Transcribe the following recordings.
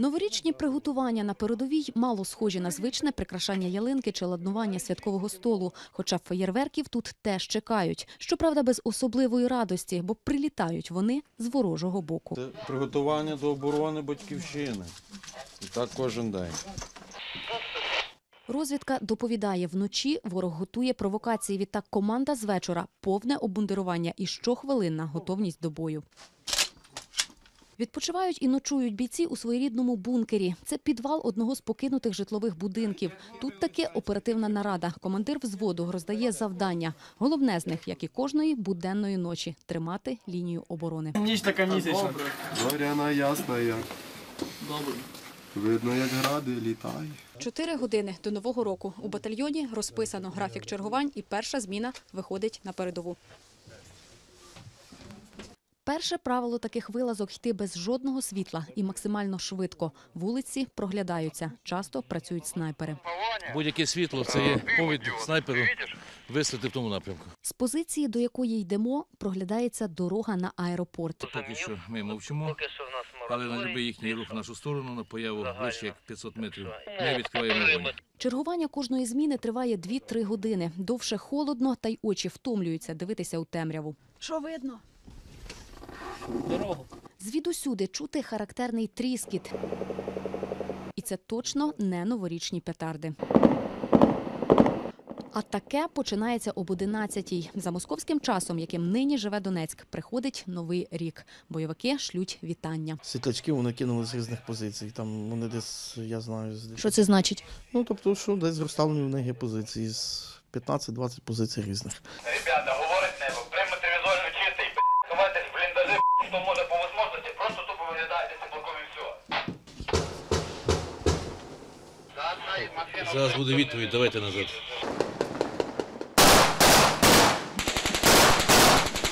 Новорічні приготування на передовій мало схожі на звичне прикрашання ялинки чи ладнування святкового столу. Хоча феєрверків тут теж чекають. Щоправда, без особливої радості, бо прилітають вони з ворожого боку. Це приготування до оборони батьківщини. І так кожен день. Розвідка доповідає, вночі ворог готує провокації. Відтак команда з вечора повне обмундирування і щохвилинна готовність до бою. Відпочивають і ночують бійці у своєрідному бункері. Це підвал одного з покинутих житлових будинків. Тут таки оперативна нарада. Командир взводу роздає завдання. Головне з них, як і кожної буденної ночі, тримати лінію оборони. Ніч така місячна. Зоряна ясна як. Добре. Видно, як гради літають. Чотири години до нового року у батальйоні розписано графік чергувань, і перша зміна виходить на передову. Перше правило таких вилазок йти без жодного світла і максимально швидко. Вулиці проглядаються. Часто працюють снайпери. Будь-яке світло це є повід снайперу вистрілити в тому напрямку. З позиції, до якої йдемо, проглядається дорога на аеропорт. Поки що ми мовчимо, але на будь-який їхній рух в нашу сторону на появу ближче як 500 метрів. Ми відкриваємо вогонь. Чергування кожної зміни триває 2-3 години. Довше холодно, та й очі втомлюються дивитися у темряву. Що видно? Звідусюди чути характерний тріскіт. І це точно не новорічні петарди. А таке починається об 11-й. За московським часом, яким нині живе Донецьк, приходить новий рік. Бойовики шлють вітання. Світлячки вони кинули з різних позицій. Там вони десь, я знаю, з... Що це значить? ну тобто, що десь розставлені в них є позиції з 15-20 позицій різних. Ребята, говорить небо, приймете візуально чистий, ховайтесь в бліндажі, хто може Зараз буде відповідь, давайте назад.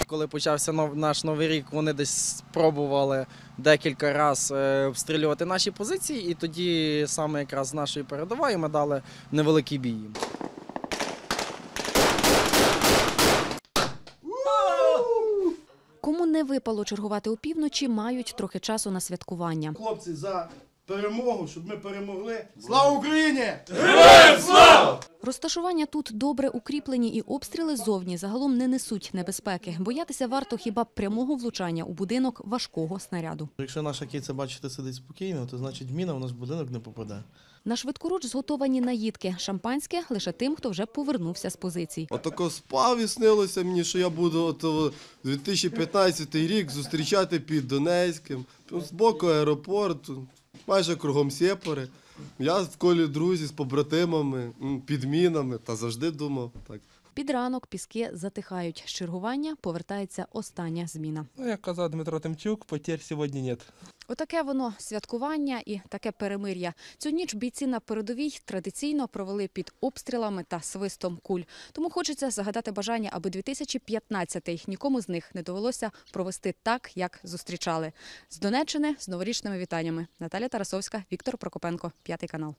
Коли почався наш новий рік, вони десь спробували декілька разів обстрілювати наші позиції, і тоді саме якраз з нашої передової ми дали невеликий бій. їм. Кому не випало чергувати опівночі, мають трохи часу на святкування. Хлопці, за перемогу, щоб ми перемогли. Слава Україні! Розташування тут добре укріплені і обстріли ззовні загалом не несуть небезпеки. Боятися варто хіба прямого влучання у будинок важкого снаряду. Якщо наша киця, бачите, сидить спокійно, то значить міна в наш будинок не попаде. На швидкоруч зготовані наїдки. Шампанське лише тим, хто вже повернувся з позицій. Отако спав і снилося мені, що я буду от, о, 2015 рік зустрічати під Донецьким, з боку аеропорту, майже кругом сєпори. Я в колі друзі з побратимами, підмінами та завжди думав так. Під ранок піски затихають. З чергування повертається остання зміна. Ну, як казав Дмитро Тимчук, потір сьогодні нет. Отаке воно святкування і таке перемир'я. Цю ніч бійці на передовій традиційно провели під обстрілами та свистом куль. Тому хочеться загадати бажання, аби 2015-й нікому з них не довелося провести так, як зустрічали. З Донеччини з новорічними вітаннями. Наталя Тарасовська, Віктор Прокопенко, п'ятий канал.